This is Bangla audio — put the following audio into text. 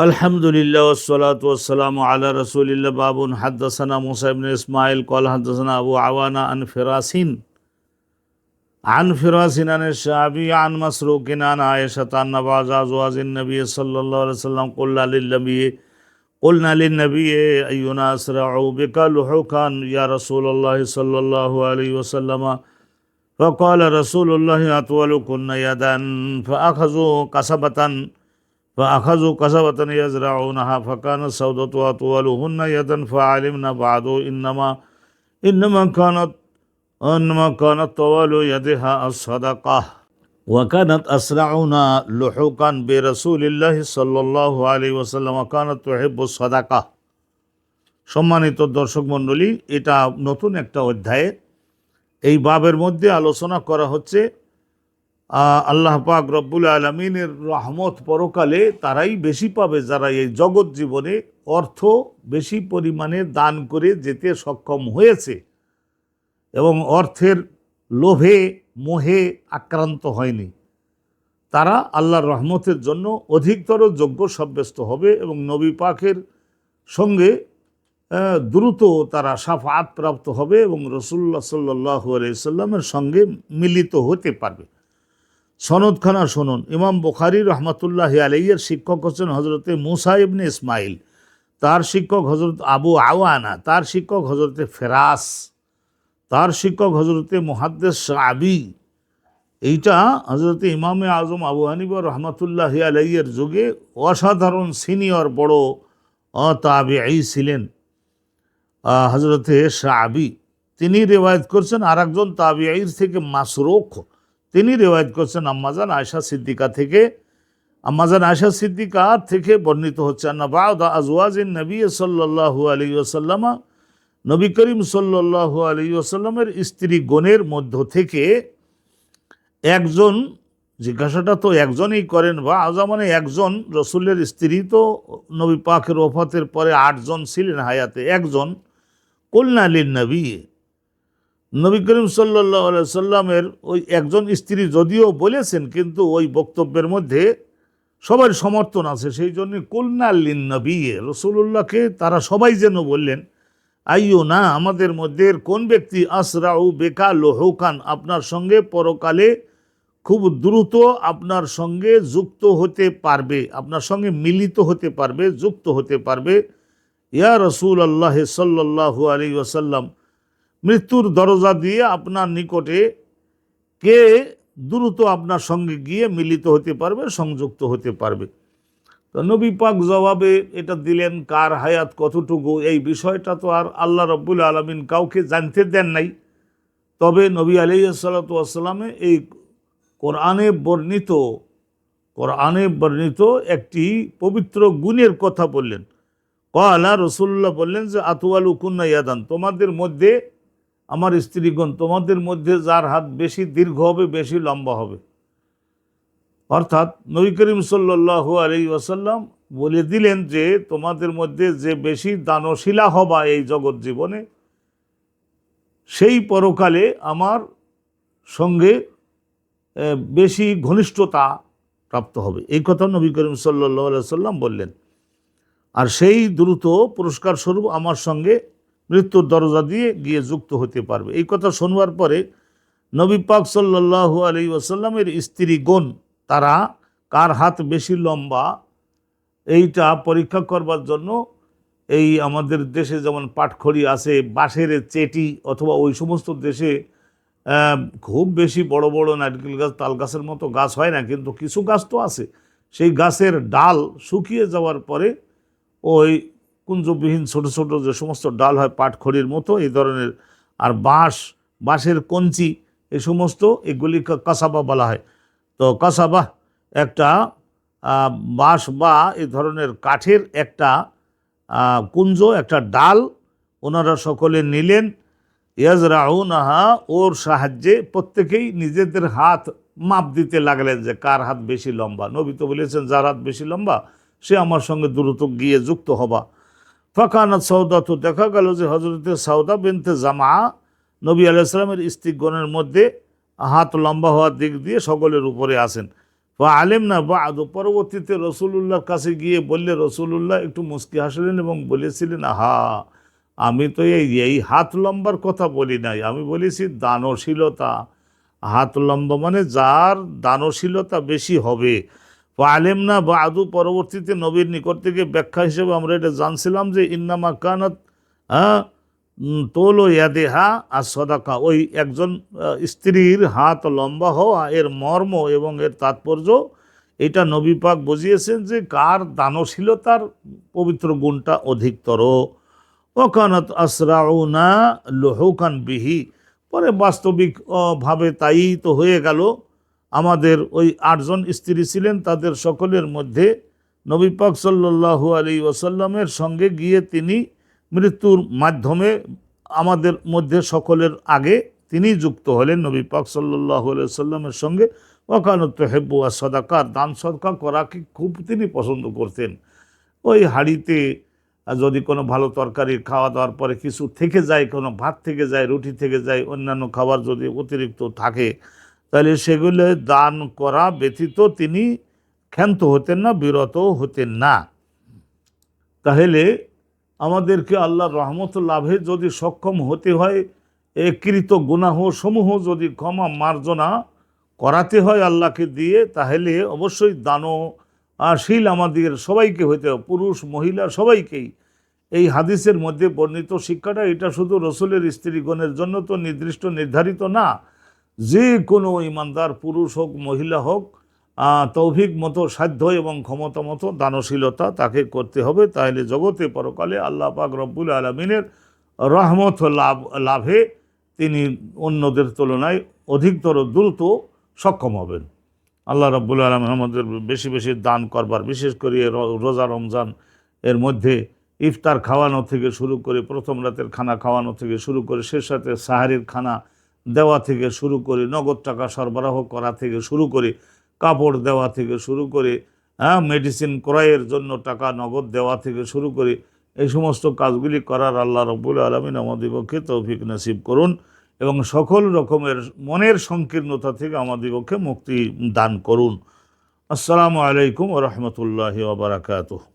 الحمد لله والصلاة والسلام على رسول الله. باب حدثنا موسى بن إسماعيل قال حدثنا أبو عوانة عن فراسين. عن فراس عن الشعبي عن مسروق عن عائشة أن بعض أزواج النبي صلى الله عليه وسلم قلنا للنبي قلنا للنبي أينا أسرع بك لحوكا يا رسول الله صلى الله عليه وسلم؟ فقال رسول الله أطولكن يدا فأخذوا قصبة فأخذوا قصبة يزرعونها فكان السودة أطولهن يدا فعلمنا بعد إنما إنما كانت إنما كانت طوال يدها الصدقة وكانت أسرعنا لحوقا برسول الله صلى الله عليه وسلم وكانت تحب الصدقة সম্মানিত দর্শক মণ্ডলী এটা নতুন একটা অধ্যায়ে এই বাবের মধ্যে আলোচনা করা হচ্ছে আহ, আল্লাহ পাক রব্বুল আলমিনের রহমত পরকালে তারাই বেশি পাবে যারা এই জগৎ জীবনে অর্থ বেশি পরিমাণে দান করে যেতে সক্ষম হয়েছে এবং অর্থের লোভে, মোহে আক্রান্ত হয়নি। তারা আল্লাহর রহমতের জন্য অধিকতর যোগ্য সাব্যস্ত হবে এবং নবী পাকের সঙ্গে দ্রুত তারা সাফাত প্রাপ্ত হবে এবং রসুল্লাহ সাল্লাহ আলাইসাল্লামের সঙ্গে মিলিত হতে পারবে। সনদখানা শুনুন। ইমাম বুখারি রহমতুল্লাহ আলাইয়ের শিক্ষক হচ্ছেন হজরতে মুসা ইবনে ইসমাইল তার শিক্ষক হজরত আবু আওয়ানা, তার শিক্ষক হজরতে ফেরাস, তার শিক্ষক হজরতে মুহাদ্দেস আবি। এইটা হজরতে ইমামে আজম আবু হানিবা রহমতুল্লাহ আলাইয়ের যুগে অসাধারণ সিনিয়র বড় তাবিআই ছিলেন হজরতে শাহাবি তিনি রেওয়ায়ত করছেন আর একজন তাবিআইর থেকে মাসরুখ। তিনি রেওয়ায়ত করছেন আম্মাজান আয়সা সিদ্দিকা থেকে। আম্মাজান আয়সা সিদ্দিকা থেকে বর্ণিত হচ্ছে না বাউদা আজওয়াজিন নবী সাল্লাল্লাহু আলাইহি ওয়াসাল্লামা, নবী করিম সাল্লাল্লাহু আলাইহি ওয়াসাল্লামের স্ত্রী গণের মধ্য থেকে একজন, জিজ্ঞাসাটা তো একজনই করেন বা আজা মানে একজন, রসুলের স্ত্রী তো নবী পাকের ওফাতের পরে আটজন ছিলেন হায়াতে, একজন। কল্যাণ আলীর নবী নবী করিম সাল্লাহ সাল্লামের ওই একজন স্ত্রী যদিও বলেছেন, কিন্তু ওই বক্তব্যের মধ্যে সবার সমর্থন আছে, সেই জন্য কল্যাণ নবী রসুল্লাহকে তারা সবাই যেন বললেন আইও না, আমাদের মধ্যে কোন ব্যক্তি আসরাউ বেকা লোহকান আপনার সঙ্গে পরকালে খুব দ্রুত আপনার সঙ্গে যুক্ত হতে পারবে, আপনার সঙ্গে মিলিত হতে পারবে, যুক্ত হতে পারবে। ইয়া রসুল আল্লাহ সাল্লাহু আলী ওসাল্লাম মৃত্যুর দরজা দিয়ে আপনার নিকটে কে দ্রুত আপনার সঙ্গে গিয়ে মিলিত হতে পারবে, সংযুক্ত হতে পারবে। তো নবী পাক জবাবে এটা দিলেন, কার হায়াত কতটুকু? এই বিষয়টা তো আর আল্লাহ রব্বুল আলমিন কাউকে জানতে দেন নাই। তবে নবী আলি আলাইসালাতামে এই কোরআনে বর্ণিত কোরআনে বর্ণিত একটি পবিত্র গুণের কথা বললেন। কলা রসুল্লাহ বললেন যে আতুয়াল উকুন্না ইয়াদান, তোমাদের মধ্যে আমার স্ত্রীগণ, তোমাদের মধ্যে যার হাত বেশি দীর্ঘ হবে, বেশি লম্বা হবে। অর্থাৎ নবী করিম সাল্লাহু আলী ওয়াসাল্লাম বলে দিলেন যে, তোমাদের মধ্যে যে বেশি দানশীলা হবা এই জগৎ জীবনে, সেই পরকালে আমার সঙ্গে বেশি ঘনিষ্ঠতা প্রাপ্ত হবে। এই কথা নবী করিম সাল্লাহ সাল্লাম বললেন। আর সেই দ্রুত পুরস্কার স্বরূপ আমার সঙ্গে মৃত্যুর দরজা দিয়ে গিয়ে যুক্ত হতে পারবে। এই কথা শোনবার পরে নবী পাক সাল্লাহু আলী ওসাল্লামের স্ত্রীগণ, তারা কার হাত বেশি লম্বা, এইটা পরীক্ষা করবার জন্য এই আমাদের দেশে যেমন পাটখড়ি আছে, বাঁশের চেটি অথবা ওই সমস্ত দেশে খুব বেশি বড় বড় নারকেল গাছ, তাল গাছের মতো গাছ হয় না, কিন্তু কিছু গাছ তো আছে। সেই গাছের ডাল শুকিয়ে যাওয়ার পরে ওই কুঞ্জবিহীন ছোট ছোট যে সমস্ত ডাল হয়, পাটখড়ির মতো, এই ধরনের, আর বাঁশ, বাঁশের কঞ্চি, এই সমস্ত এগুলি কাসাবা বলা হয়। তো কাসাবা একটা বাঁশ বা এই ধরনের কাঠের একটা কুঞ্জ, একটা ডাল, ওনারা সকলে নিলেন। ইয়াজরাউনাহা, ওর সাহায্যে প্রত্যেকেই নিজেদের হাত মাপ দিতে লাগলেন যে, কার হাত বেশি লম্বা? নবী তো বলেছেন, যার হাত বেশি লম্বা, সে আমার সঙ্গে দ্রুত গিয়ে যুক্ত হবা। ফাঁকানাত সৌদা তো দেখা গেল যে হজরতে সৌদা বিনতে জামা নবী আলাইসালামের স্ত্রীগণের মধ্যে হাত লম্বা হওয়ার দিক দিয়ে সকলের উপরে আসেন। বা আলেম না বা আদৌ পরবর্তীতে রসুল্লাহর কাছে গিয়ে বললে রসুল্লাহ একটু মুস্কি হাসলেন এবং বলেছিলেন হা আমি তো এই এই হাত লম্বার কথা বলি নাই, আমি বলেছি দানশীলতা। হাত লম্বা মানে যার দানশীলতা বেশি হবে আলেম না বা আদু পরবর্তীতে নবীর নিকট থেকে ব্যাখ্যা হিসেবে আমরা এটা জানছিলাম যে ইন্নামা কানত হ্যাঁ তোলো ইয়াদেহা আর সদাকা। ওই একজন স্ত্রীর হাত লম্বা হওয়া এর মর্ম এবং এর তাৎপর্য এটা নবী পাক বুঝিয়েছেন যে কার দানশীলতার পবিত্র গুণটা অধিকতর। ওকানত আসরাউনা লোহকান বিহি। পরে বাস্তবিক আহ, ভাবে তাই তো হয়ে গেল। আমাদের ওই আটজন স্ত্রী ছিলেন, তাদের সকলের মধ্যে নবী পাক সাল্লাল্লাহু আলী ওসাল্লামের সঙ্গে গিয়ে তিনি মৃত্যুর মাধ্যমে আমাদের মধ্যে সকলের আগে তিনি যুক্ত হলেন নবী পাক সাল্লাহ সাল্লামের সঙ্গে। ওকানত হেব্বু আর সদাকার দান সদকা করাকে খুব তিনি পছন্দ করতেন। ওই হাঁড়িতে যদি কোনো ভালো তরকারি খাওয়া দাওয়ার পরে কিছু থেকে যায়, কোনো ভাত থেকে যায়, রুটি থেকে যায়, অন্যান্য খাবার যদি অতিরিক্ত থাকে তাহলে সেগুলো দান করা ব্যতীত তিনি ক্ষান্ত হতেন না, বিরত হতেন না। তাহলে আমাদেরকে আল্লাহর রহমত লাভে যদি সক্ষম হতে হয় এ কৃত গুনাহ সমূহ যদি ক্ষমা মার্জনা করাতে হয় আল্লাহকে দিয়ে, তাহলে অবশ্যই দানশীল আমাদের সবাইকে হতে হবে, পুরুষ, মহিলা সবাইকেই। এই হাদিসের মধ্যে বর্ণিত শিক্ষাটা, এটা শুধু রসুলের স্ত্রীগণের জন্য তো নির্দিষ্ট, নির্ধারিত না। যে কোনো ইমানদার, পুরুষ হোক, মহিলা হোক তৌফিক মতো, সাধ্য এবং ক্ষমতা মতো, দানশীলতা তাকে করতে হবে। তাহলে জগতে পরকালে আল্লাহ পাক রব্বুল আলমিনের রহমত লাভ, লাভে তিনি অন্যদের তুলনায় অধিকতর দ্রুত সক্ষম হবেন। আল্লাহ রব্বুল আলম আমাদের বেশি বেশি দান করবার, বিশেষ করে রোজা রমজান এর মধ্যে ইফতার খাওয়ানো থেকে শুরু করে প্রথম রাতের খানা খাওয়ানো থেকে শুরু করে শেষ রাতে সাহারির খানা দেওয়া থেকে শুরু করে, নগদ টাকা সরবরাহ করা থেকে শুরু করে, কাপড় দেওয়া থেকে শুরু করে হ্যাঁ মেডিসিন ক্রয়ের জন্য টাকা নগদ দেওয়া থেকে শুরু করে, এই সমস্ত কাজগুলি করার আল্লাহ রব্বুল আলমিন আমাদের পক্ষে তৌফিক নসিব করুন এবং সকল রকমের মনের সংকীর্ণতা থেকে আমাদের পক্ষে মুক্তি দান করুন। আসসালামু আলাইকুম রহমতুল্লাহ ওবরাকাতুহ